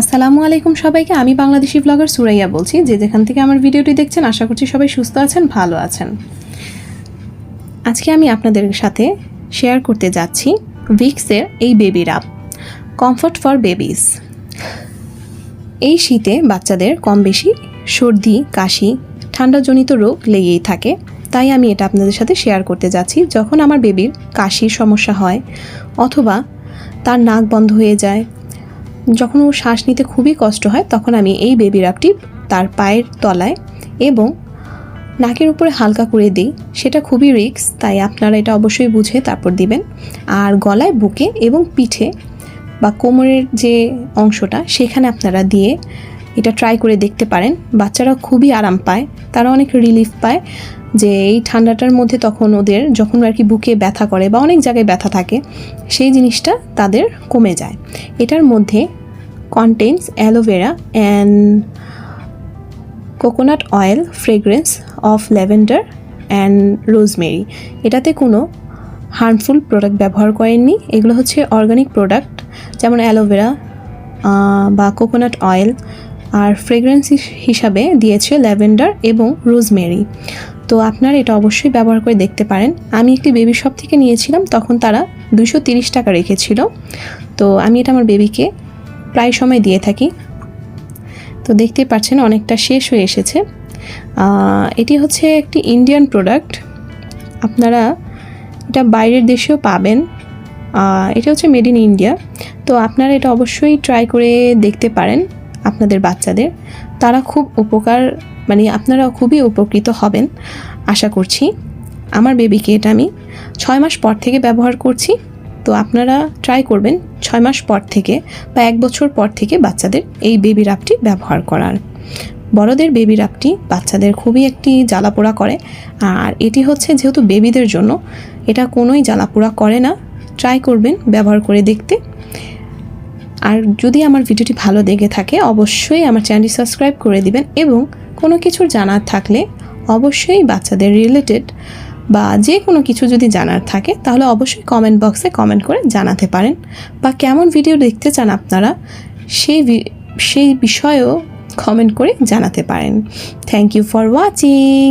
আসসালামু আলাইকুম সবাইকে, আমি বাংলাদেশি ব্লগার সুরাইয়া বলছি। যে যেখান থেকে আমার ভিডিওটি দেখছেন, আশা করছি সবাই সুস্থ আছেন, ভালো আছেন। আজকে আমি আপনাদের সাথে শেয়ার করতে যাচ্ছি ভিক্সের এই baby rub comfort for babies এই শীতে বাচ্চাদের কম বেশি সর্দি, কাশি, ঠান্ডাজনিত রোগ লেগেই থাকে। তাই আমি এটা আপনাদের সাথে শেয়ার করতে যাচ্ছি। যখন আমার বেবির কাশির সমস্যা হয়, অথবা তার নাক বন্ধ হয়ে যায় যখন ও শ্বাস নিতে খুবই কষ্ট হয়, তখন আমি এই বেবি রাবটি তার পায়ের তলায় এবং নাকের উপরে হালকা করে দিই। সেটা খুবই রিক্স তাই আপনারা এটা অবশ্যই বুঝে তারপর দিবেন। আর গলায় বুকে এবং পিঠে বা কোমরের যে অংশটা, সেখানে আপনারা দিয়ে এটা ট্রাই করে দেখতে পারেন। বাচ্চারা খুবই আরাম পায়, তারা অনেক রিলিফ পায় যে এই ঠান্ডাটার মধ্যে তখন ওদের যখন আর কি বুকে ব্যথা করে বা অনেক জায়গায় ব্যথা থাকে, সেই জিনিসটা তাদের কমে যায়। এটার মধ্যে contains aloe vera and coconut oil fragrance of lavender and rosemary এটাতে কোনো হার্মফুল প্রোডাক্ট ব্যবহার করেননি। এগুলো হচ্ছে অর্গানিক প্রোডাক্ট যেমন অ্যালোভেরা বা কোকোনাট অয়েল আর ফ্রেগরেন্স হিসাবে দিয়েছে ল্যাভেন্ডার এবং রোজমেরি। তো আপনারা এটা অবশ্যই ব্যবহার করে দেখতে পারেন। আমি একটি বেবি শপ থেকে নিয়েছিলাম, তখন তারা দুশো টাকা রেখেছিল। তো আমি এটা আমার বেবিকে প্রায় সময় দিয়ে থাকি। তো দেখতেই পাচ্ছেন অনেকটা শেষ হয়ে এসেছে। এটি হচ্ছে একটি ইন্ডিয়ান প্রোডাক্ট আপনারা এটা বাইরের দেশেও পাবেন। এটা হচ্ছে মেড ইন ইন্ডিয়া তো আপনারা এটা অবশ্যই ট্রাই করে দেখতে পারেন। আপনাদের বাচ্চাদের, তারা খুব উপকার মানে আপনারা খুবই উপকৃত হবেন, আশা করছি। আমার বেবিকে এটা আমি ছয় মাস পর থেকে ব্যবহার করছি। তো আপনারা ট্রাই করবেন ছয় মাস পর থেকে বা এক বছর পর থেকে বাচ্চাদের এই বেবি রাপটি ব্যবহার করার। বড়দের বেবি রাপটি বাচ্চাদের খুবই একটি জ্বালাপোড়া করে। আর এটি হচ্ছে যেহেতু বেবিদের জন্য, এটা কোনোই জ্বালাপোড়া করে না। ট্রাই করবেন, ব্যবহার করে দেখতে। আর যদি আমার ভিডিওটি ভালো দেখে থাকে, অবশ্যই আমার চ্যানেলটি সাবস্ক্রাইব করে দিবেন এবং কোনো কিছুর জানার থাকলে অবশ্যই বাচ্চাদের রিলেটেড বা যে কোনো কিছু যদি জানার থাকে, তাহলে অবশ্যই কমেন্ট বক্সে কমেন্ট করে জানাতে পারেন। বা কেমন ভিডিও দেখতে চান আপনারা, সেই সেই বিষয়েও কমেন্ট করে জানাতে পারেন। Thank you for watching